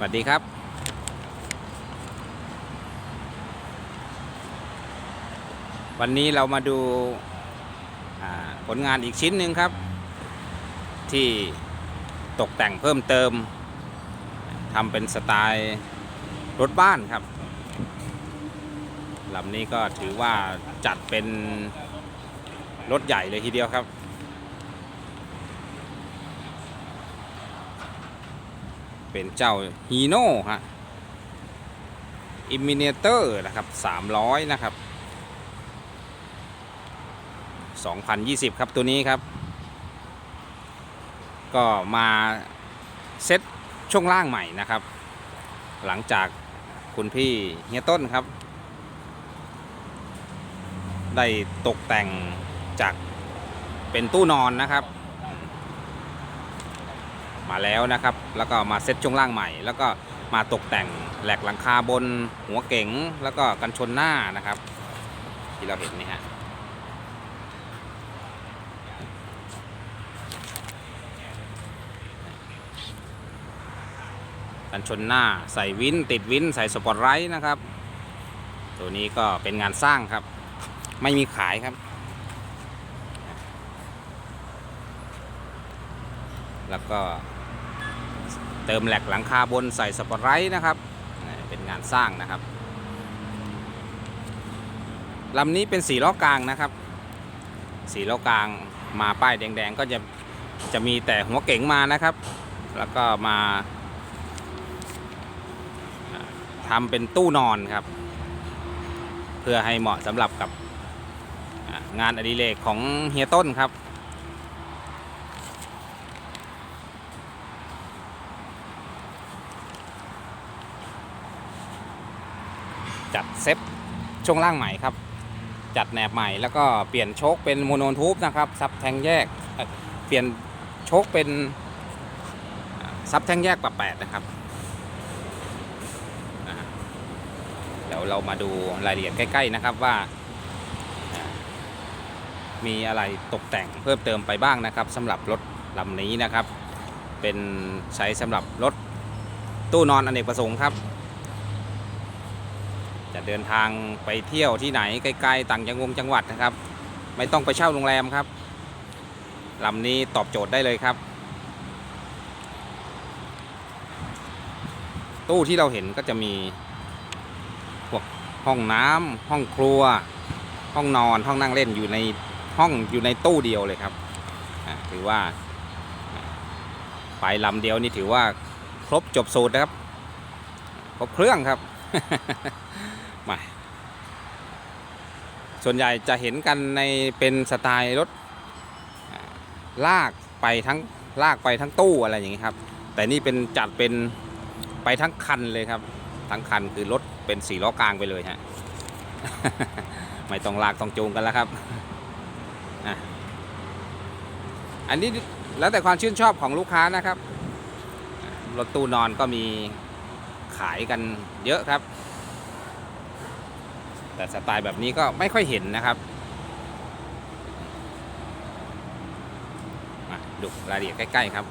สวัสดีครับวันนี้เรามาดูผลงานอีกชิ้นหนึ่งครับ ที่ตกแต่งเพิ่มเติมทำเป็นสไตล์รถบ้านครับลำนี้ก็ถือว่าจัดเป็นรถใหญ่เลยทีเดียวครับ เป็นเจ้าฮีโน่ฮะอิมิเนเตอร์นะครับ300 นะครับ 2020 ครับตัวนี้ครับ ก็มาเซ็ตช่วงล่างใหม่นะครับ หลังจากคุณพี่เฮียต้นครับ ได้ตกแต่งจากเป็นตู้นอนนะครับ มาแล้วนะครับ แล้วก็มาเซ็ตช่วงล่างใหม่ แล้วก็มาตกแต่งแหลกหลังคาบนหัวเก๋งแล้วก็กันชนหน้านะครับ ที่เราเห็นนี่ฮะกันชนหน้าใส่วินติดวินใส่สปอตไลท์นะครับ ตัวนี้ก็เป็นงานสร้างครับ ไม่มีขายครับ แล้วก็ เติมแหลกหลังคาบนใส่สปอตไลท์นะครับ เป็นงานสร้างนะครับลำนี้เป็นสีล้อกลางนะครับ สีล้อกลางมาป้ายแดงๆก็จะจะมีแต่หัวเก๋งมานะครับ แล้วก็มาทำเป็นตู้นอนครับ เพื่อให้เหมาะสำหรับกับงานอดิเรกของเฮียต้นครับ เซ็ตช่วงล่างใหม่ครับ จัดแหนบใหม่แล้วก็เปลี่ยนโชคเป็นโมโนทูบนะครับซับแทงแยกเเปลี่ยนโชคเป็นซับแทงแยกปรับแปดนะครับเดี๋ยวเรามาดูรายละเอียดใกล้ ๆนะครับว่าอ่า มีอะไรตกแต่งเพิ่มเติมไปบ้างนะครับสำหรับรถลำนี้นะครับ เป็นใช้สำหรับรถตู้นอนอเนกประสงค์ครับ จะเดินทางไปเที่ยวที่ไหนไกลๆต่างจังหวงจังหวัดนะครับ ไม่ต้องไปเช่าโรงแรมครับลำนี้ตอบโจทย์ได้เลยครับ ตู้ที่เราเห็นก็จะมีพวกห้องน้ำห้องครัว ห้องนอนห้องนั่งเล่นอยู่ในห้องอยู่ในตู้เดียวเลยครับถือว่าอ่าไปลำเดียวนี่ถือว่าครบจบสูตรนะครับ ครบเครื่องครับ มาส่วนใหญ่จะเห็นกันในเป็นสไตล์รถลากไปทั้งลากไปทั้งตู้อะไรอย่างนี้ครับ แต่นี่เป็นจัดเป็นไปทั้งคันเลยครับ ทั้งคันคือรถเป็นสี่ล้อกลางไปเลยฮะไม่ต้องลากต้องจูงกันแล้วครับอันนี้แล้วแต่ความชื่นชอบของลูกค้านะครับรถตู้นอนก็มีขายกันเยอะครับ แต่สไตล์แบบนี้ก็ไม่ค่อยเห็นนะครับมาดูรายละเอียดใกล้ ๆ ครับ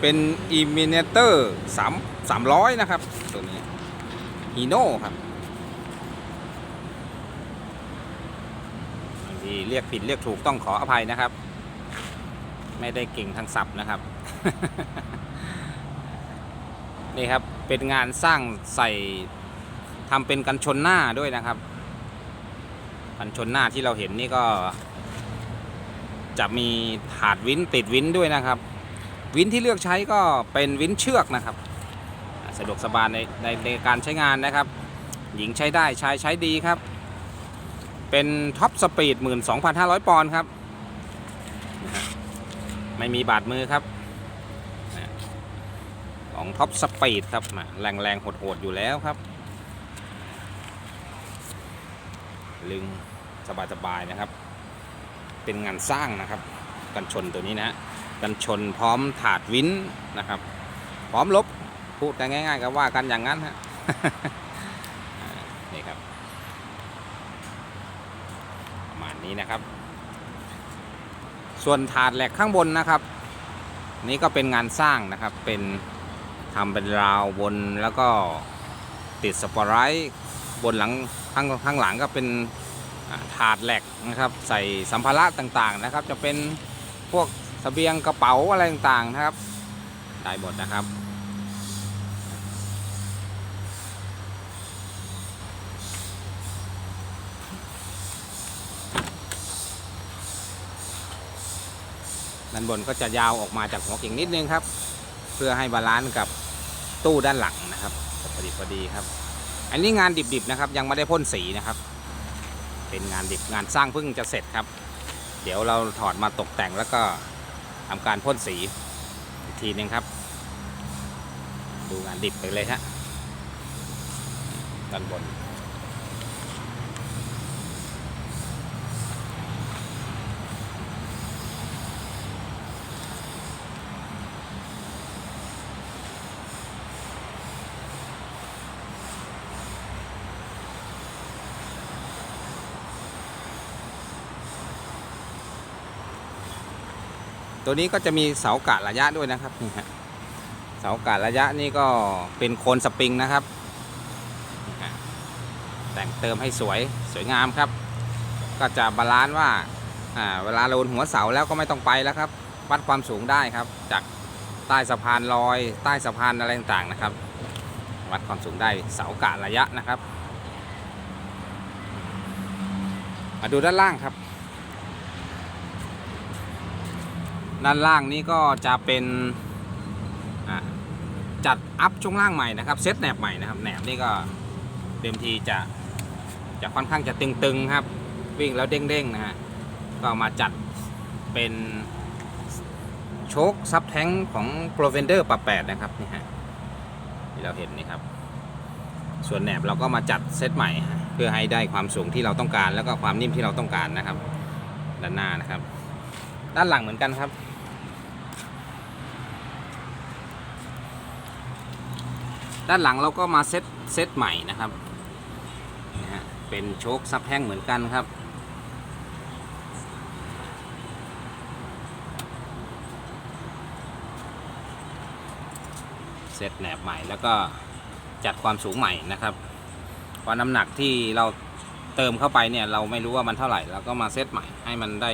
เป็น e m i n a t o r 3 300 นะครับ ตัวนี้ Hino ครับบางทีเรียกผิดเรียกถูกต้องขออภัยนะครับ ไม่ได้เก่งทางศัพท์นะครับ นี่ครับ เป็นงานสร้างใส่ทำเป็นกันชนหน้าด้วยนะครับ กันชนหน้าที่เราเห็นนี่ก็ จะมีถาดวินติดวินด้วยนะครับ วินที่เลือกใช้ก็เป็นวินเชือกนะครับ สะดวกสบายในในในการใช้งานนะครับ หญิงใช้ได้ชายใช้ดีครับ เป็นท็อปสปีด 12,500 ปอนด์ครับ ไม่มีบาดมือครับ ของท็อปสปีดครับมาแรงแรงๆโหดๆอยู่แล้วครับ ลึงสบายๆนะครับ เป็นงานสร้างนะครับ กันชนตัวนี้นะฮะกันชนพร้อมถาดวินนะครับ พร้อมลบพูดกันง่าย ๆ ก็ว่ากันอย่างนั้นฮะนี่ครับประมาณนี้นะครับ ส่วนถาดแหลกข้างบนนะครับ นี่ก็เป็นงานสร้างนะครับเป็น ทำเป็นราวบนแล้วก็ติดสปอร์ไรท์บนหลังข้างข้างหลังก็เป็นถาดแหลกนะครับ ใส่สัมภาระต่างๆนะครับ จะเป็นพวกเสบียงกระเป๋าอะไรต่างๆนะครับ ได้หมดนะครับ ด้านบนก็จะยาวออกมาจากหัวเก่งนิดนึงครับ เพื่อให้บาลานซ์กับ ตู้ด้านหลังนะครับพอดีพอดีครับ อันนี้งานดิบๆนะครับ ยังไม่ได้พ่นสีนะครับ เป็นงานดิบงานสร้างเพิ่งจะเสร็จครับ เดี๋ยวเราถอดมาตกแต่งแล้วก็ทำการพ่นสีอีกทีหนึงครับ ดูงานดิบไปเลยฮะด้านบน ตัวนี้ก็จะมีเสากะระยะด้วยนะครับนี่ฮะเสากะระยะนี่ก็เป็นโคนสปริงนะครับ แต่งเติมให้สวยสวยงามครับ ก็จะบาลานซ์ว่าอ่าเวลาโลนหัวเสาแล้วก็ไม่ต้องไปแล้วครับวัดความสูงได้ครับ จากใต้สะพานลอย ใต้สะพานอะไรต่างๆนะครับ วัดความสูงได้เสากะระยะนะครับ มาดูด้านล่างครับ ด้านล่างนี้ก็จะเป็นจัดอัพช่วงล่างใหม่นะครับเซตแหนบใหม่นะครับแหนบนี่ก็เต็มทีจะจะค่อนข้างจะตึงๆครับ วิ่งแล้วเด้งๆนะฮะก็มาจัดเป็นโชคซับแท้งของ p r o v e n d e r ปรับแปดนะครับนี่ฮะที่เราเห็นนี่ครับ ส่วนแหนบเราก็มาจัดเซตใหม่ เพื่อให้ได้ความสูงที่เราต้องการ แล้วก็ความนิ่มที่เราต้องการนะครับ ด้านหน้านะครับ ด้านหลังเหมือนกันครับ ด้านหลังเราก็มาเซตเซตใหม่นะครับนะฮะเป็นโชคซับแห้งเหมือนกันครับ เซตแหนบใหม่แล้วก็จัดความสูงใหม่นะครับเพราะน้ำหนักที่เราเติมเข้าไปเนี่ยเราไม่รู้ว่ามันเท่าไหร่เราก็มาเซตใหม่ให้มันได้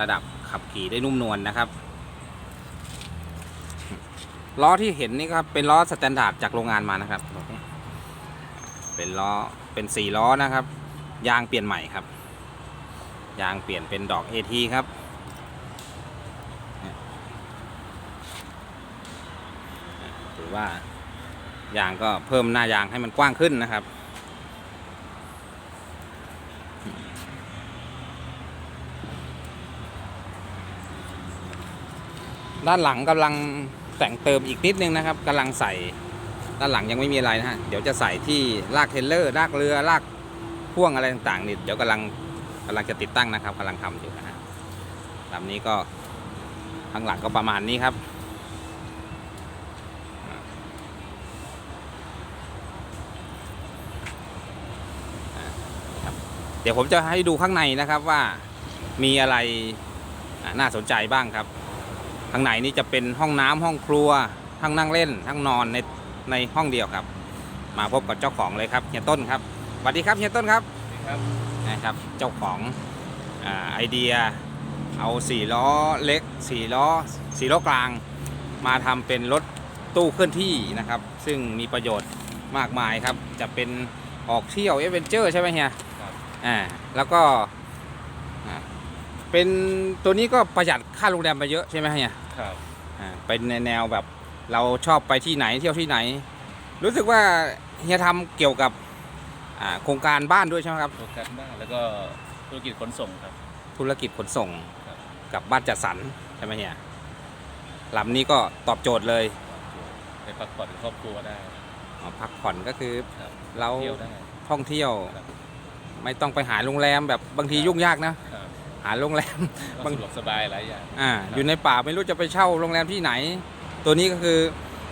ระดับขับขี่ได้นุ่มนวลนะครับ ล้อที่เห็นนี่ครับเป็นล้อสแตนดาร์ดจากโรงงานมานะครับ เป็นล้อเป็นสี่ล้อนะครับ ยางเปลี่ยนใหม่ครับ ยางเปลี่ยนเป็นดอก AT ครับถือว่ายางก็เพิ่มหน้ายางให้มันกว้างขึ้นนะครับด้านหลังกำลัง แต่งเติมอีกนิดนึงนะครับกำลังใส่ด้านหลังยังไม่มีอะไรนะฮะเดี๋ยวจะใส่ที่ลากเทรลเลอร์ลากเรือลากพ่วงอะไรต่างๆนี่เดี๋ยวกำลังกำลังจะติดตั้งนะครับกำลังทำอยู่นะฮะลำนี้ก็ข้างหลังก็ประมาณนี้ครับเดี๋ยวผมจะให้ดูข้างในนะครับว่ามีอะไรน่าสนใจบ้างครับ ข้างในนี่จะเป็นห้องน้ำห้องครัวทั้งนั่งเล่นทั้งนอนในในห้องเดียวครับ มาพบกับเจ้าของเลยครับเฮียต้นครับสวัสดีครับเฮียต้นครับครับนะครับเจ้าของอาไอเดียเอาสี่ล้อเล็กสี่ล้อสี่ล้อกลาง มาทำเป็นรถตู้เคลื่อนที่นะครับ ซึ่งมีประโยชน์มากมายครับ จะเป็นออกเที่ยวเอเวนเจอร์ใช่ไหมเฮียครับอ่าแล้วก็อ่าเป็นตัวนี้ก็ประหยัดค่าโรงแรมไปเยอะใช่ไหมเฮีย ครับอ่าเป็นในแนวแบบเราชอบไปที่ไหนเที่ยวที่ไหน รู้สึกว่าเฮียทำเกี่ยวกับอ่าโครงการบ้านด้วยใช่ไหมครับโปรแกรมบ้านแล้วก็ธุรกิจขนส่งครับ ธุรกิจขนส่งครับ กับบ้านจัดสรรใช่ไหมเฮียลำนี้ก็ตอบโจทย์เลยไปพักผ่อนกับครอบครัวได้อ๋อพักผ่อนก็คือครับเราเที่ยวได้ท่องเที่ยว ครับ ไม่ต้องไปหาโรงแรมแบบบางทียุ่งยากนะ ครับ หาโรงแรมก็บางสะดวกสบายหลายอย่างอ่าครับอยู่ในป่าไม่รู้จะไปเช่าโรงแรมที่ไหน ตัวนี้ก็คือ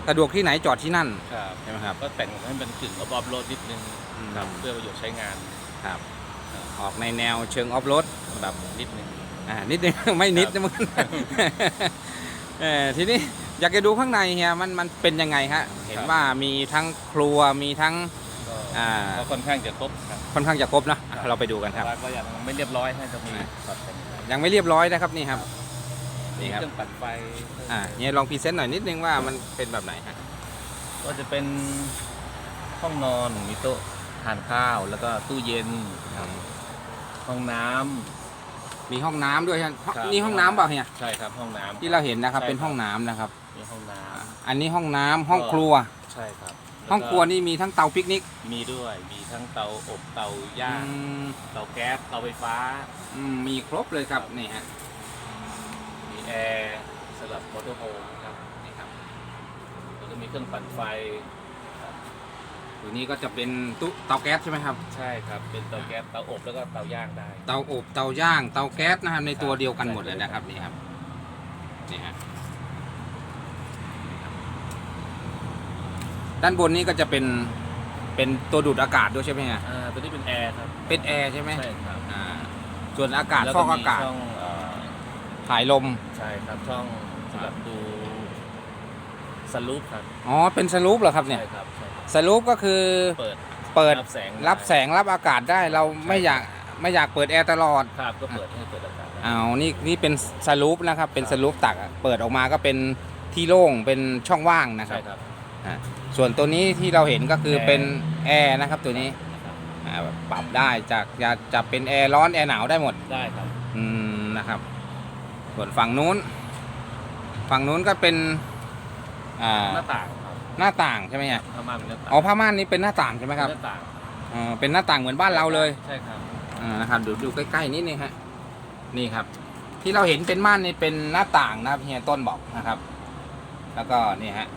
สะดวกที่ไหนจอดที่นั่นครับใช่ไหมครับก็แต่งให้มันกึ่งออฟโรดนิดนึงอืมครับเพื่อประโยชน์ใช้งานครับครับ ออกในแนวเชิงออฟโรดแบบนิดนึงอ่านิดนึงไม่นิดครันะบมึงเออทีนี้อยากจะดูข้างในเฮียมันมันเป็นยังไงฮะเห็นว่ามีทั้งครัวมีทั้งก็อ่าก็ค่อนข้างจะครบครับ ค่อนข้างจะครบนะอะเราไปดูกันครับ แต่ว่าก็ยังไม่เรียบร้อยให้จะมีอ่าปรับแต่งยังไม่เรียบร้อยนะครับนี่ครับ นี่มีครับ เครื่องปั่นไฟอ่าเฮียลองพรีเซนต์หน่อยนิดนึงว่ามันเป็นแบบไหนฮะก็จะเป็นห้องนอนมีโต๊ะทานข้าว แล้วก็ตู้เย็นครับห้องน้ำ มีห้องน้ำด้วยฮะครับ นี่ห้องน้ำเปล่าเฮียใช่ครับห้องน้ำ ที่เราเห็นนะครับใช่เป็นห้องน้ำนะครับ มีห้องน้อันนี้ห้องน้ำห้องครัวำใช่ครับแล้ ห้องครัวนี่มีทั้งเตาปิกนิกมีด้วย มีทั้งเตาอบเตาย่าง อืมเตาแก๊ส เตาไฟฟ้า อืมมีครบเลยครับนี่ฮะมีแอร์สำหรับมอเตอร์โฮมครับนี่ครับแล้วก็มีเครื่องปั่นไฟ ตัวนี้ก็จะเป็นตู้เตาแก๊สใช่ไหมครับ ใช่ครับ เป็นเตาแก๊ส เตาอบ แล้วก็เตาย่างได้ เตาอบเตาย่างเตาแก๊สนะครับในตัวเดียวกันหมดเลยนะครับนี่ครับนี่ฮะ ด้านบนนี้ก็จะเป็นเป็นตัวดูดอากาศด้วยใช่ไหมฮะอ่าตัวนี้เป็นแอร์ครับเป็นแอร์ใช่ไหมใช่ครับอ่าส่วนอากาศแล้วฟอกอากาศมีช่องเอ่อถ่ายลม ใช่ครับช่องสำหรับดูสลูปครับอ๋อ เป็นสลูปเหรอครับเนี่ยใช่ครับใช่ครับสลูปก็คือเปิดเปิดรับแสงรับแสงรับอากาศได้เราไม่อยากไม่อยากเปิดแอร์ตลอดครับก็เปิดให้เปิดอากาศได้อ้าวนี่นี่เป็นสลูปนะครับ เป็นครับสลูปตักอะเปิดออกมาก็เป็นที่โล่งเป็นช่องว่างนะครัใช่บครับ อ่าส่วนตัวนี้ที่เราเห็นก็คือแอร์เป็นแอร์นะครับตัวนี้นะครับอ่าปรับได้จากจะจะเป็นแอร์ร้อนแอร์หนาวได้หมดได้ครับอืมนะครับ ส่วนฝั่งนู้น ฝั่งนู้นก็เป็นอ่าหน้าต่างครับหน้าต่างใช่ไหมฮะผ้าม่านเป็นหน้าต่างอ๋อผ้าม่านนี้เป็นหน้าต่างใช่ไหมครับหน้าต่างอ๋อเป็นหน้าต่างเหมือนบ้านเราเลยใช่ครับอ่านะครับดูดูใกล้ๆนิดนึงฮะนี่ครับ ที่เราเห็นเป็นม่านนี่เป็นหน้าต่างนะครับเฮียต้นบอกนะครับ แล้วก็นี่ฮะ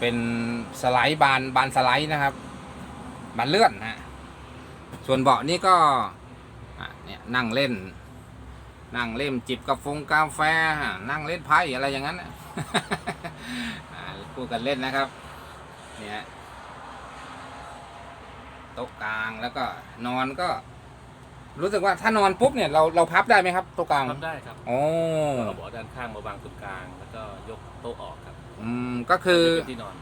เป็นสไลด์บานบานสไลด์นะครับ บานเลื่อนฮะส่วนเบาะนี่ก็อะเนี่ยนั่งเล่น นั่งเล่นจิบกาแฟกาแฟฮะนั่งเล่นไพ่อะไรอย่างนั้นน่ะอ่าพูดกันเล่นนะครับ เนี่ยฮะโต๊ะกลางแล้วก็นอนก็ รู้สึกว่าถ้านอนปุ๊บเนี่ยเราเราพับได้ไหมครับโต๊ะกลางทำได้ครับโอ้เอาเบาะด้านข้างมาวางตรงกลาง แล้วก็ยกโต๊ะออกครับ อืมก็คือเป็นที่นอน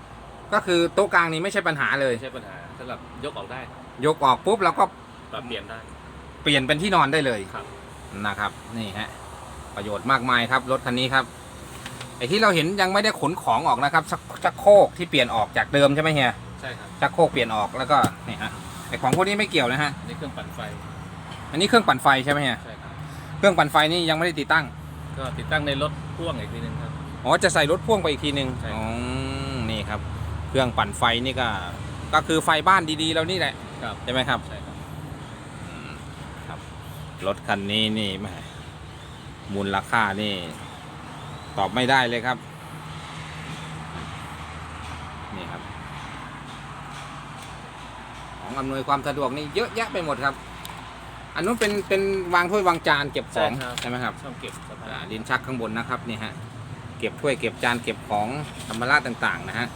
ก็คือโต๊ะกลางนี้ไม่ใช่ปัญหาเลย ไม่ใช่ปัญหาสำหรับยกออกได้ครับยกออกปุ๊บเราก็ปรับเปลี่ยนได้ เปลี่ยนเป็นที่นอนได้เลยครับ นะครับ นี่ฮะประโยชน์มากมายครับ รถคันนี้ครับไอ้ที่เราเห็นยังไม่ได้ขนของออกนะครับชักชักโครกที่เปลี่ยนออกจากเดิมใช่ไหมเฮียใช่ครับชักโครกเปลี่ยนออกแล้วก็นี่ฮะไอ้ของพวกนี้ไม่เกี่ยวนะฮะอันนี่เครื่องปั่นไฟอันนี้เครื่องปั่นไฟใช่ไหมเฮียใช่ครับเครื่องปั่นไฟนี่ยังไม่ได้ติดตั้ง ก็ติดตั้งในรถพ่วงอีกทีหนึงครับ อ๋อจะใส่รถพ่วงไปอีกทีหนึ่งใช่ครับ อ๋อนี่ครับ เครื่องปั่นไฟนี่ก็ ก็คือไฟบ้านดีๆเรานี่แหละครับ ใช่ไหมครับ ใช่ครับครับรถคันนี้นี่แหมมูลค่านี่ ตอบไม่ได้เลยครับ นี่ครับ ของอำนวยความสะดวกนี่เยอะแยะไปหมดครับ อันนู้นเป็นเป็นวางถ้วยวางจานเก็บของใช่ไหมครับช่องเก็บสภาอ่าพลิ้นชักข้างบนนะครับนี่ฮะเก็บถ้วยเก็บจานเก็บของธรรมราชต่างๆนะฮะ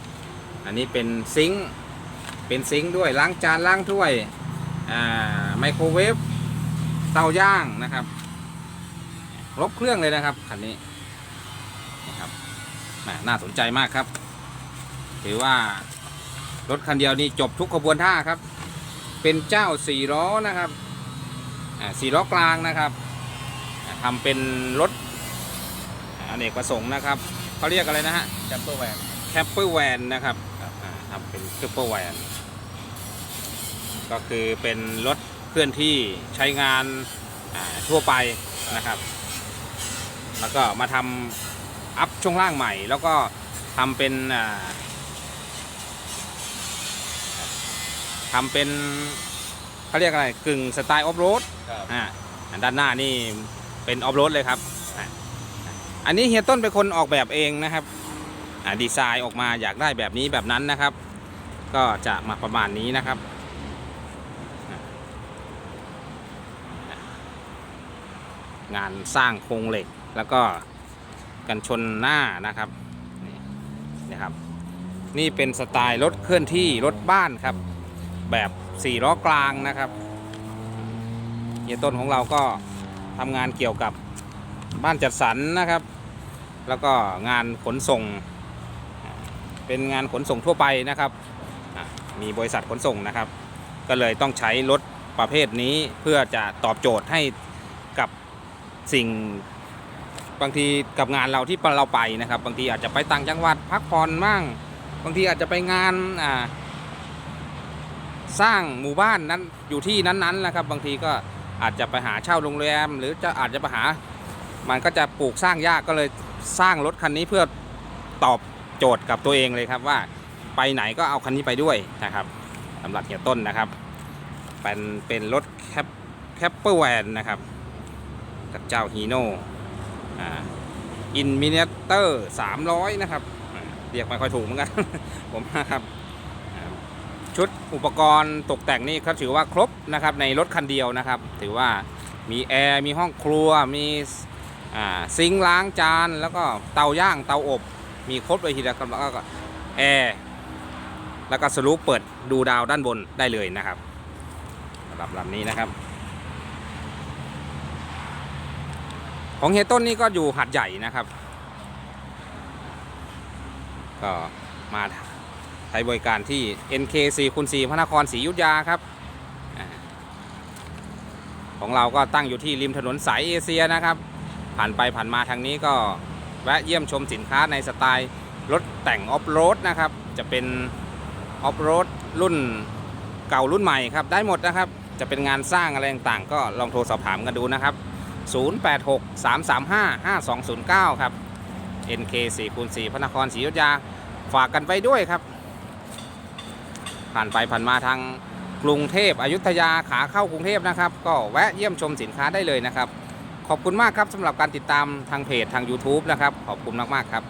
อันนี้เป็นซิงค์เป็นซิงค์ด้วยล้างจานล้างถ้วยไมโครเวฟเตาย่างนะครับครบเครื่องเลยนะครับคันนี้นะครับน่าสนใจมากครับ ถือว่ารถคันเดียวนี่จบทุกขบวนท่าครับ เป็นเจ้าสี่ล้อนะครับสี่ล้อกลางนะครับทำเป็นรถ อเนกประสงค์นะครับเขาเรียกอะไรนะฮะแคมเปอร์แวนแคปเปอร์แวนนะครับอ่าทำเป็นแคปเปอร์แวนก็คือเป็นรถเคลื่อนที่ใช้งานอ่าทั่วไปนะครับ แล้วก็มาทำอัพช่วงล่างใหม่ แล้วก็ทำเป็นอ่าทำเป็นเขาเรียกอะไรกึ่งสไตล์ออฟโรดครับอ่าด้านหน้านี่เป็นออฟโรดเลยครับ อันนี้เฮียต้นเป็นคนออกแบบเองนะครับดีไซน์ออกมาอยากได้แบบนี้แบบนั้นนะครับ ก็จะมาประมาณนี้นะครับ งานสร้างโครงเหล็กแล้วก็กันชนหน้านะครับนี่ครับ นี่เป็นสไตล์รถเคลื่อนที่รถบ้านครับ แบบสี่ล้อกลางนะครับเฮียต้นของเราก็ทำงานเกี่ยวกับ บ้านจัดสรรนะครับ แล้วก็งานขนส่ง เป็นงานขนส่งทั่วไปนะครับมีบริษัทขนส่งนะครับ ก็เลยต้องใช้รถประเภทนี้เพื่อจะตอบโจทย์ให้กับสิ่งบางทีกับงานเราที่เราไปนะครับ บางทีอาจจะไปต่างจังหวัดพักผ่อนมั่งบางทีอาจจะไปงานอ่าสร้างหมู่บ้านนั้นอยู่ที่นั้นๆนะครับ บางทีก็อาจจะไปหาเช่าโรงแรม หรือจะอาจจะไปหา มันก็จะปลูกสร้างยากก็เลยสร้างรถคันนี้เพื่อตอบโจทย์กับตัวเองเลยครับว่าไปไหนก็เอาคันนี้ไปด้วยนะครับสำหรับเฮียต้นนะครับ เป็นเป็นรถแคปแคปเปอร์แวนนะครับ กับเจ้าฮีโน่อินมิเนเตอร์300นะครับ เรียกไม่ค่อยถูกเหมือนกัน ผมนะครับ ชุดอุปกรณ์ตกแต่งนี่เขาถือว่าครบนะครับในรถคันเดียวนะครับ ถือว่ามีแอร์ มีห้องครัว มี ซิงล้างจานแล้วก็เตาย่างเตาอบ มีครบเลยทีเดียวครับแล้วก็แอร์แล้วก็สลูปเปิดดูดาวด้านบนได้เลยนะครับสำหรับลำนี้นะครับ ของเฮต้นนี่ก็อยู่หัดใหญ่นะครับ ก็มาใช้บริการที่ NK 4คูณ4พระนครศรีอยุธยาครับ ของเราก็ตั้งอยู่ที่ริมถนนสายเอเชียนะครับ ผ่านไปผ่านมาทางนี้ก็แวะเยี่ยมชมสินค้าในสไตล์รถแต่งออฟโรดนะครับ จะเป็นออฟโรดรุ่นเก่ารุ่นใหม่ครับ ได้หมดนะครับ จะเป็นงานสร้างอะไรต่างๆ ก็ลองโทรสอบถามกันดูนะครับ 086 335 5209 ครับ NK 4คูณ4พระนครศรีอยุธยาฝากกันไปด้วยครับ ผ่านไปผ่านมาทางกรุงเทพอยุธยาขาเข้ากรุงเทพนะครับ ก็แวะเยี่ยมชมสินค้าได้เลยนะครับ ขอบคุณมากครับสำหรับการติดตามทางเพจทาง YouTube นะครับ ขอบคุณมากๆครับ